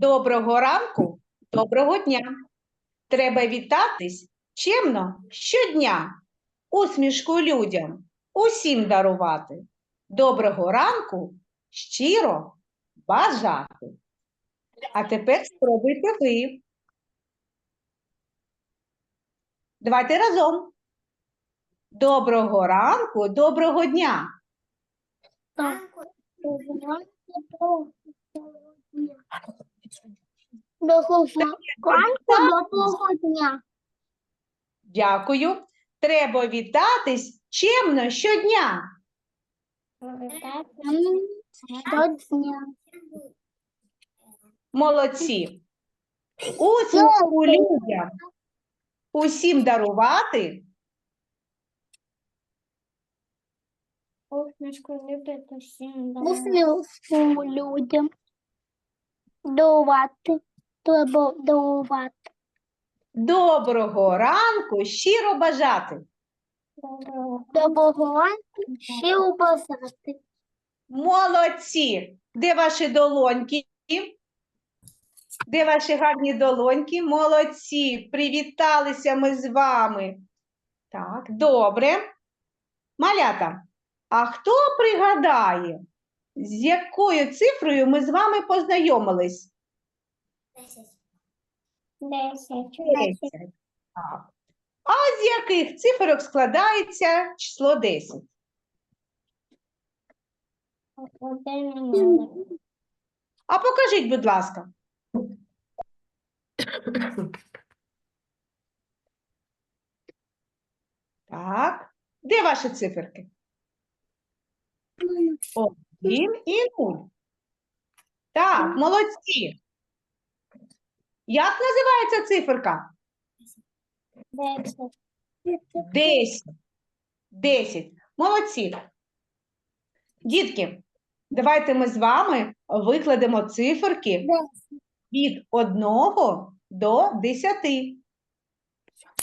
Доброго ранку, доброго дня. Треба вітатись чемно щодня, усмішку людям, усім дарувати. Доброго ранку щиро бажати. А тепер спробуйте ви. Давайте разом. Доброго ранку, доброго дня. Доброго дня. Дякую. Треба вітатись чемно щодня. До дня. Молодці. Усмішку людям. Усім дарувати. Усмішку людям. Давати. Треба. Доброго ранку, щиро бажати. Доброго ранку. Ще убазати. Молодці. Де ваші долоньки? Де ваші гарні долоньки? Молодці. Привіталися ми з вами. Так, добре. Малята, а хто пригадає, з якою цифрою ми з вами познайомились? Десять. Десять. Так. А з яких циферок складається число 10? А покажіть, будь ласка. Так. Де ваші циферки? Один і нуль. Так, молодці. Як називається циферка? Десять. Десять. Десять. Молодці. Дітки, давайте ми з вами викладемо циферки від 1 до 10.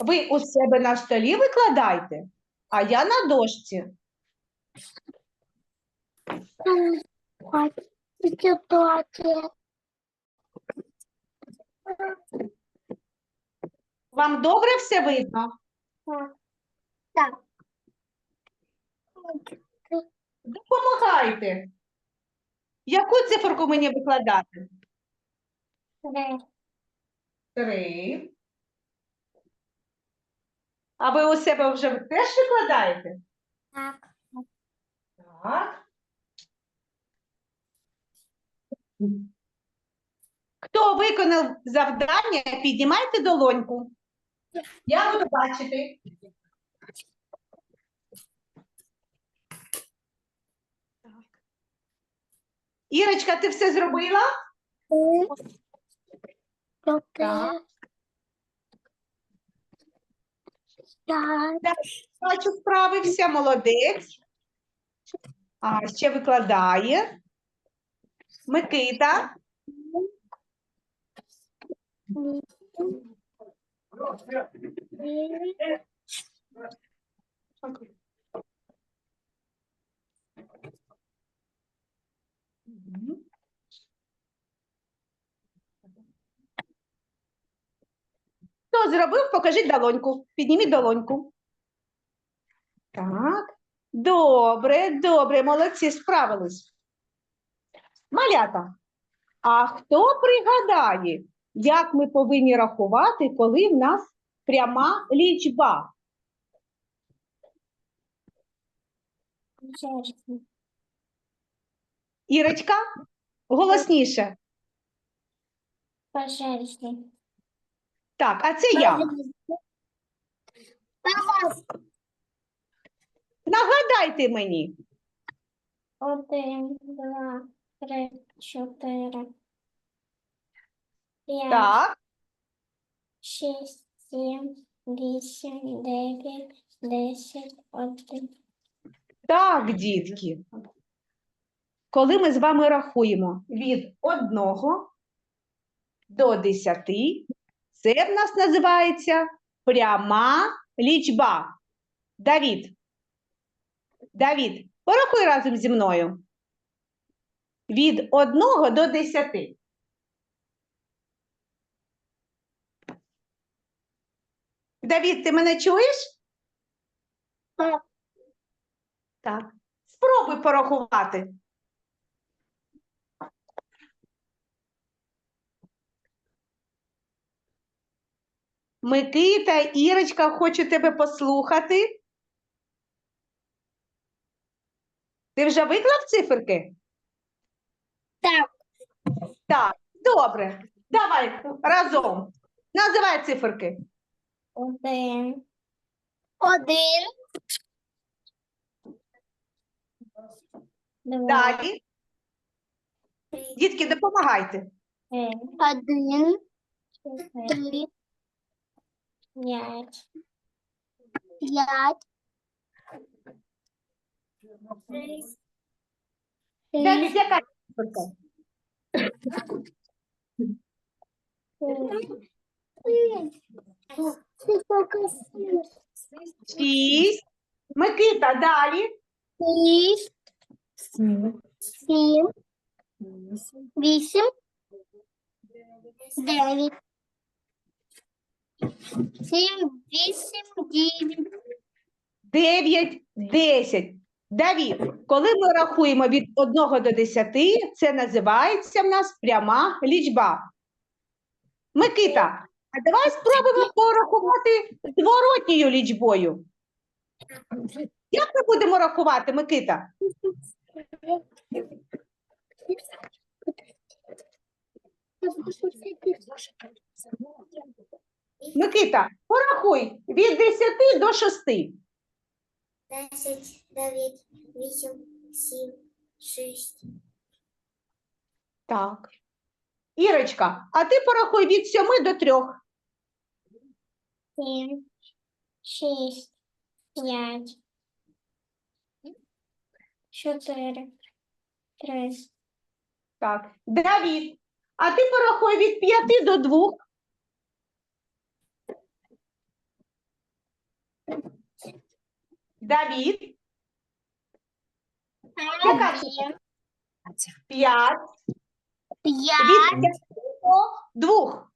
Ви у себе на столі викладайте, а я на дошці. Вам добре все видно? Так. Допомагайте. Яку циферку мені викладати? Три. Три. А ви у себе вже теж викладаєте? Так. Так. Хто виконав завдання, піднімайте долоньку. Я буду бачити. Так. Ірочка, ти все зробила? Чотири. П'ять. Бачу, справився, молодець. А ще викладає. Микита. Хто зробив, покажіть долоньку. Підніміть долоньку. Так. Добре, добре, молодці, справились. Малята, а хто пригадає, як ми повинні рахувати, коли в нас пряма лічба? Ірочка, як? пожалуйста. Так, а це я. Нагадайте мені. Один, два, три, чотири. П'ять, Так, шість, сім, вісім, дев'ять, десять, один. так, дітки. Коли ми з вами рахуємо від 1 до 10, це в нас називається пряма лічба. Давід. Давід, порахуй разом зі мною від 1 до 10. Давід, ти мене чуєш? Так. Так. Спробуй порахувати. Микита, Ірочка, хочу тебе послухати. Ти вже виклав циферки? Так. Так, добре. Давай разом. Називай циферки. Один. Один. Два. Далі. Дітки, допомагайте. Один. Три. П'ять. П'ять. Шість. Давід, яка циферка? Шість. Микита, далі. Шість. Сім. Вісім. Дев'ять. Сім, вісім, дев'ять. Дев'ять, десять. Давід, коли ми рахуємо від 1 до 10, це називається в нас пряма лічба. Микита, а давай спробуємо порахувати зворотньою лічбою. Як ми будемо рахувати, Микита? Микита, порахуй від 10 до 6. Десять, дев'ять, вісім, сім, шість. Так. Ірочка, а ти порахуй від 7 до 3. Сім, шість, п'ять, чотири, три, Так. Давід, а ти порахуй від 5 до 2. Давід, Яка один, 5 п'ять, від 5 до 2.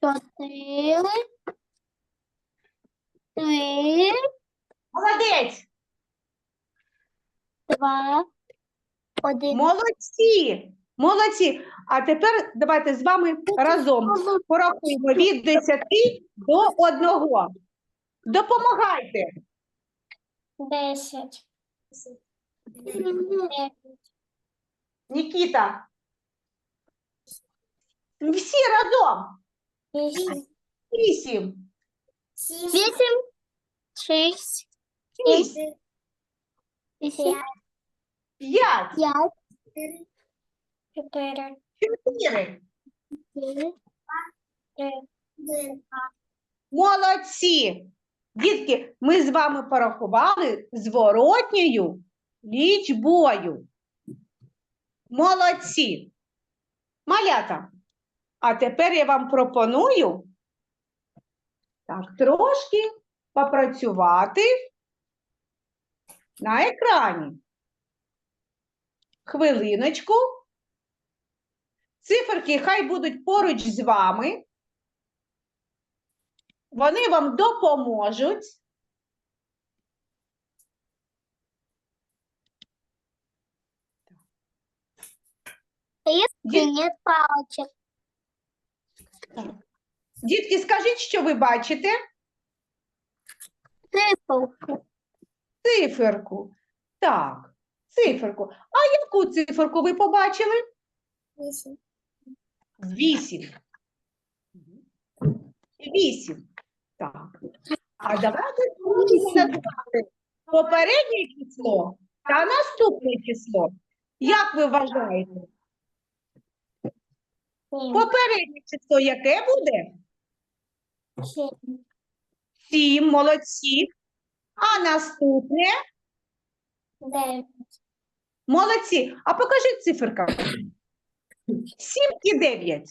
чотири, три, Молодець. два, один. Молодці. Молодці. А тепер давайте з вами разом порахуємо від 10 до 1. Допомагайте. Десять, Нікіта. Всі разом. вісім, Вісім. вісім, шість, Шість. вісім, П'ять. п'ять, чотири, Чотири. Молодці. Дітки, ми з вами порахували зворотньою лічбою. Молодці. Малята. А тепер я вам пропоную так, трошки попрацювати на екрані. Хвилиночку. Циферки хай будуть поруч з вами. Вони вам допоможуть. Нет палочек. Дітки, скажіть, що ви бачите? Цифру. Циферку. Так, циферку. А яку циферку ви побачили? Вісім. Вісім. Вісім. Так. А давайте спробуємо попереднє число та наступне число. Як ви вважаєте? Попереднє число яке буде? Сім, молодці. А наступне Дев'ять. молодці. А покажіть циферка. Сім і дев'ять.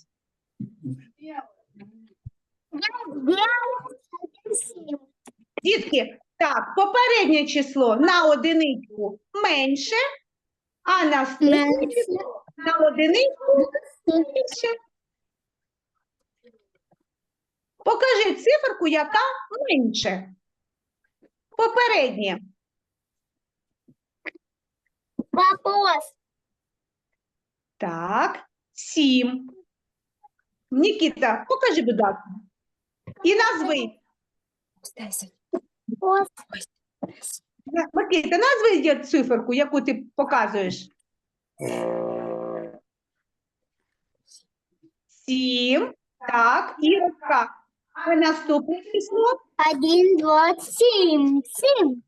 Дев'ять. Сім. Дітки, так, попереднє число на одиничку менше, а наступне Менше. число на одиничку більше. Покажи циферку, яка менше. Попереднє. Вопрос. Так, сім. Нікіта, покажи, будь ласка. І назви. Микита, назви циферку, яку ти показуєш. Сім. Так, Ірочка. А наступне число? Один, два, семь. Семь.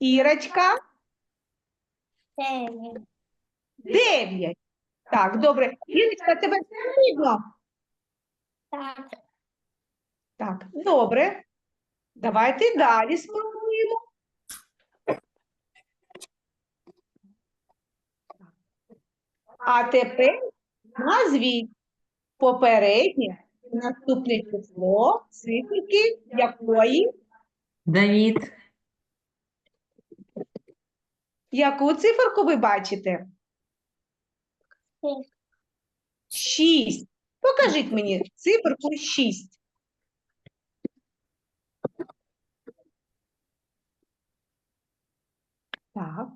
Ірочка. Семь. Дев'ять. Так, добре. Ірочка, тебе все видно? Так. Так, добре. Давайте далі спробуємо. А тепер назвіть попереднє наступне число циферки якої, Давід, яку циферку ви бачите? Шість. Шість. Покажіть мені циферку шість. Так.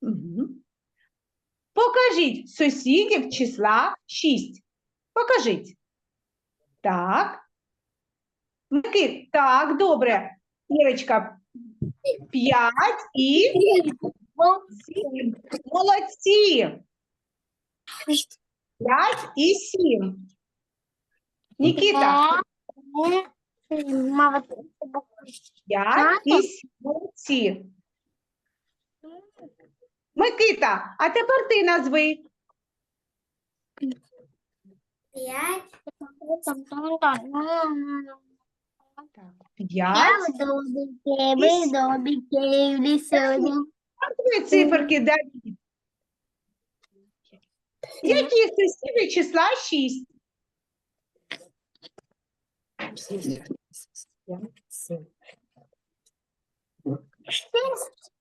Мгм. Покажіть сусідів числа 6. Покажіть. Так. Микит, так, добре. Ірочка, 5 і 7. Молодці. 5 і 7. Нікіта, Мама, 5 і 7. Молодці. Микита, а тепер ти назви. пять. Так, Я 5. в домике, мы в домике, в лесу. Назви циферки Давід. Які сусіди числа 6?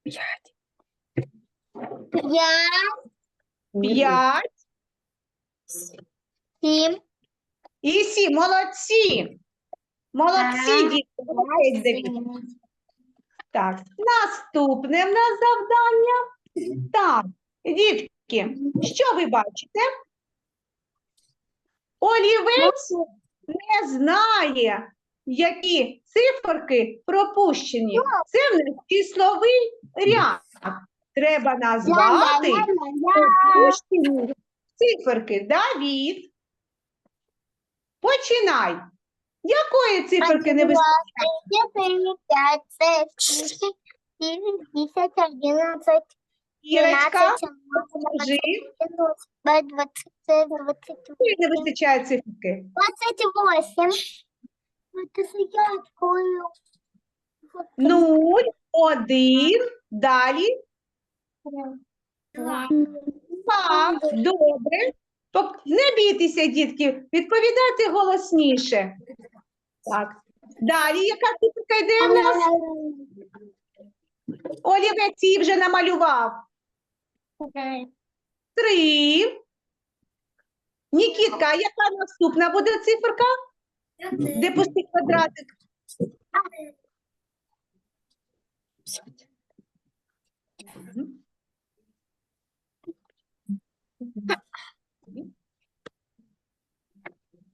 Пять, 5 семь, і 7. Молодці. Молодці, діти. Молодець, Давід. Так, наступне в нас завдання. Так, дітки, Дітки, що ви бачите? Олівець не знає, які циферки пропущені. Це в нас числовий ряд. Треба назвати пропущені циферки. Давід. Починай. Якої циферки не вистачає? 4, 10, 11. Кірочка, скажи. Не вистачає циферки? 28. Нуль, один, далі. Два. Добре. Не бійтеся, дітки, відповідати голосніше. Так. Далі яка циферка йде у нас? Олівець її вже намалював. Три. Нікітка, а яка наступна буде циферка? Де пустий квадратик?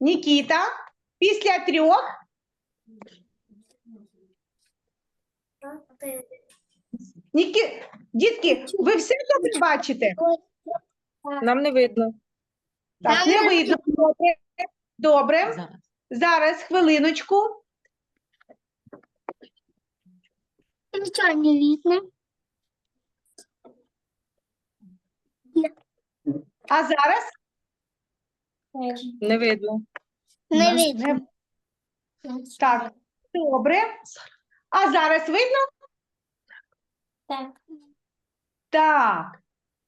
Нікіта, після трьох Нікі... Дітки, ви все добре бачите? нам не видно. Так, не видно. Добре. Добре. Зараз. Хвилиночку. Ничего не видно. А зараз Не видно. Не видно. так. Добре. А зараз видно? Так. Так.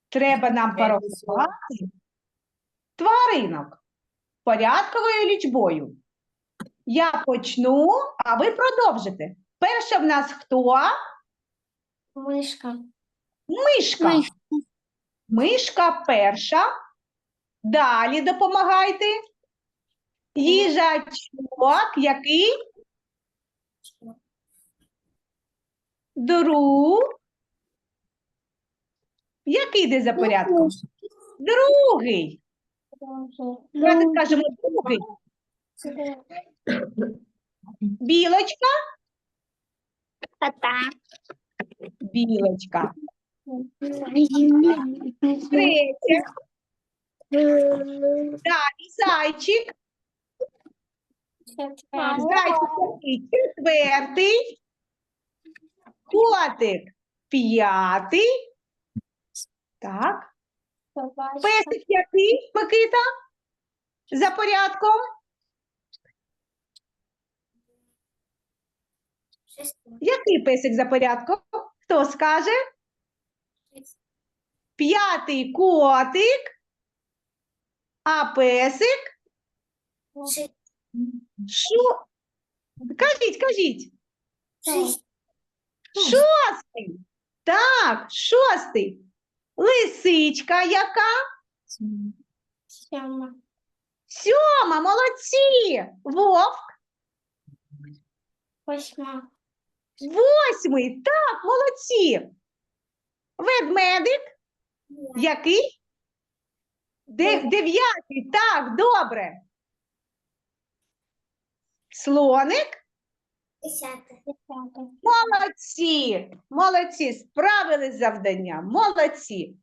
Треба нам порахувати тваринок порядковою лічбою. Я почну, а ви продовжите. Перша в нас хто? Мышка. Мишка. Мишка. Мишка перша. Далі допомагайте. Їжачок, який? Друг. Який йде за порядком? Другий. Давайте скажемо другий. Білочка, Кота. білочка. Третя. Далі зайчик. Зайчик який? четвертий. Котик п'ятий. Так. Песик який, Микита? За порядком. Який песик за порядком? Хто скаже? П'ятий котик, а песик що? Кажіть, кажіть. Шостий. Так, шостий. Лисичка яка? Сьома, молодці. Вовк, Восьма. восьмий. Так, молодці. Ведмедик, який? Де- Дев'ятий. Так, добре. Слоник. Десяте. Молодці, молодці, справились з завданням, молодці.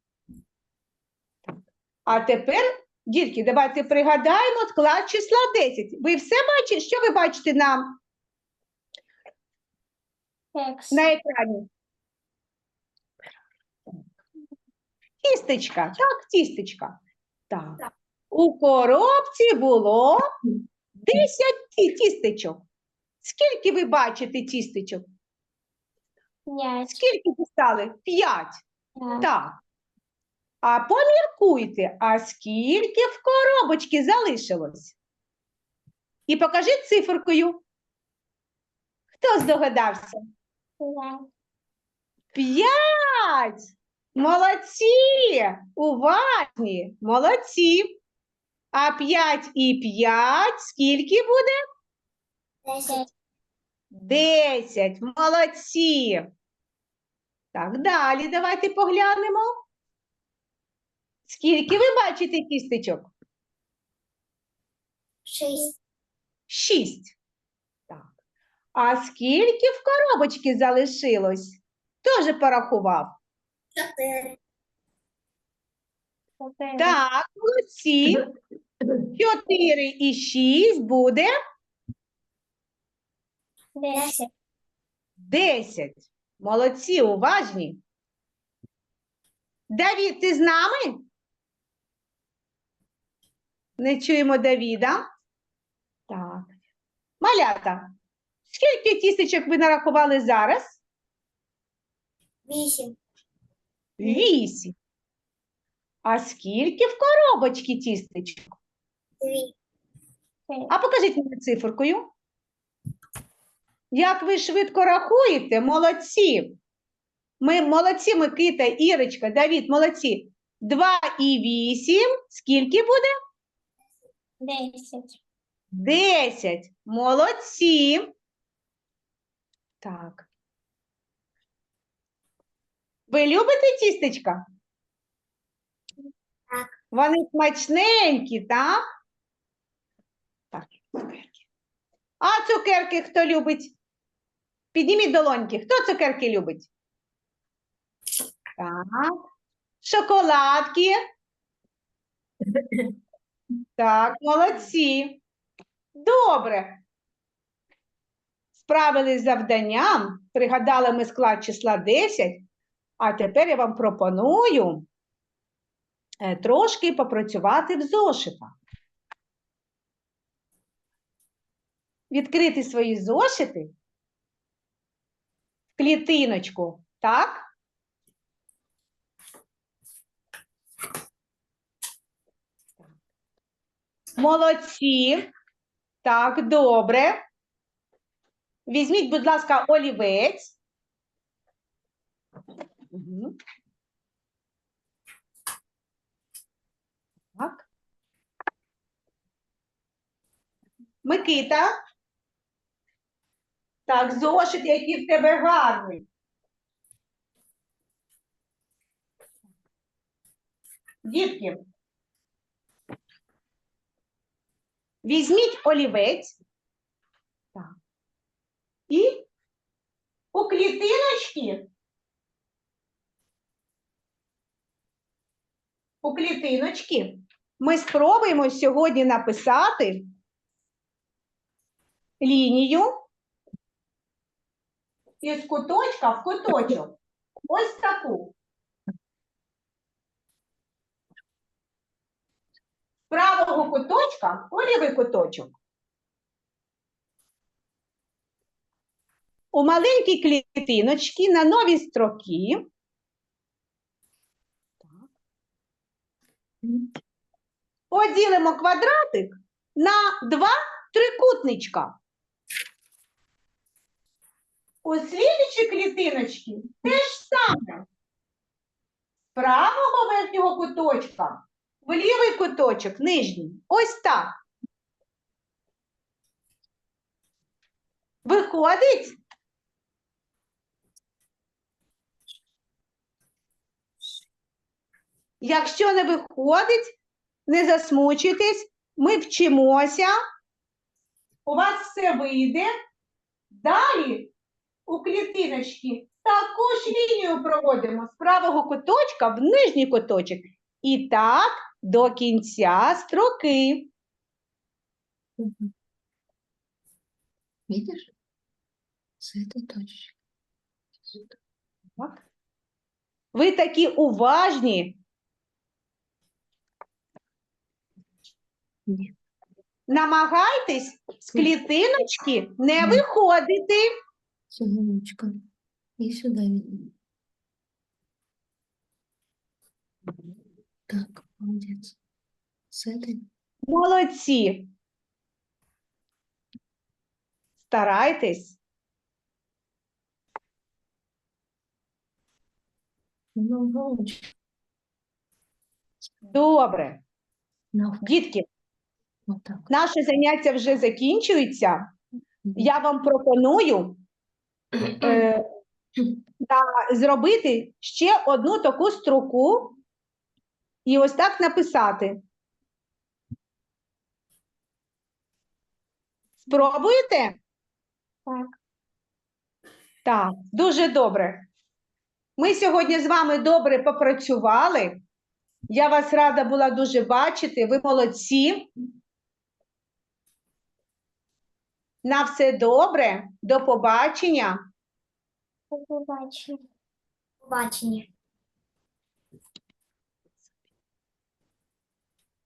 А тепер, дітки, давайте пригадаємо склад числа 10. Ви все бачите? Що ви бачите на, Текст. на екрані? Тістечка, так, тістечка. Так. У коробці було 10 тістечок. Скільки ви бачите тістечок? П'ять. Скільки писали? П'ять. Так. А поміркуйте, а скільки в коробочці залишилось? І покажіть циферкою. Хто здогадався? П'ять. П'ять. Молодці. Уважні. Молодці. А п'ять і п'ять скільки буде? Десять. Десять. Молодці. Так, далі давайте поглянемо. Скільки ви бачите кістечок? Шість. Шість. Так. А скільки в коробочці залишилось? Хто же порахував? Чотири. Так, молодці. Чотири і шість буде Десять. десять. Молодці, уважні. Давід, ти з нами? Не чуємо Давіда. Так. Малята, скільки тістечок ви нарахували зараз? Вісім. Вісім. А скільки в коробочці тістечок? Дві. А покажіть мені циферкою. Як ви швидко рахуєте, молодці. Ми молодці, Микита, Ірочка, Давід, молодці. Два і вісім. Скільки буде? Десять. Десять. Молодці. Так. Ви любите тістечка? Так. Вони смачненькі, так? Так, цукерки. А цукерки хто любить? Підніміть долоньки. Хто цукерки любить? Так. Шоколадки. Так, молодці. Добре. Справились з завданням, пригадали ми склад числа 10, а тепер я вам пропоную е, трошки попрацювати в зошитах. Відкрити свої зошити клітиночку, так? Молодці. Так, добре. Візьміть, будь ласка, олівець. Так. Микита. Так, зошит, який в тебе гарний. Дітки. Візьміть олівець. Так. І у клітиночки. У клітиночки ми спробуємо сьогодні написати лінію із куточка в куточок. Ось таку. З правого куточка у лівий куточок. У маленькій клітиночці на нові строки поділимо квадратик на два трикутничка. У слідчій клітиночці те ж саме. З правого верхнього куточка в лівий куточок, нижній. Ось так. Виходить? Якщо не виходить, не засмучуйтесь, ми вчимося, у вас все вийде. Далі у клітиночці таку ж лінію проводимо з правого куточка в нижній куточок. І так до кінця строки. Этой точки. Так. Ви такі уважні. Ні. Намагайтесь з клітиночки не Ні. виходити. Солнышко. И сюда видно. Так, молодец. С этой. Молодці. Старайтесь. Ну. Добре. Дітки, так. наше заняття вже закінчується. Я вам пропоную та зробити ще одну таку строку і ось так написати. Спробуєте? Так. Так, дуже добре. Ми сьогодні з вами добре попрацювали. Я вас рада була дуже бачити. Ви молодці. На все добре. До побачення. До Побачення. Побачення.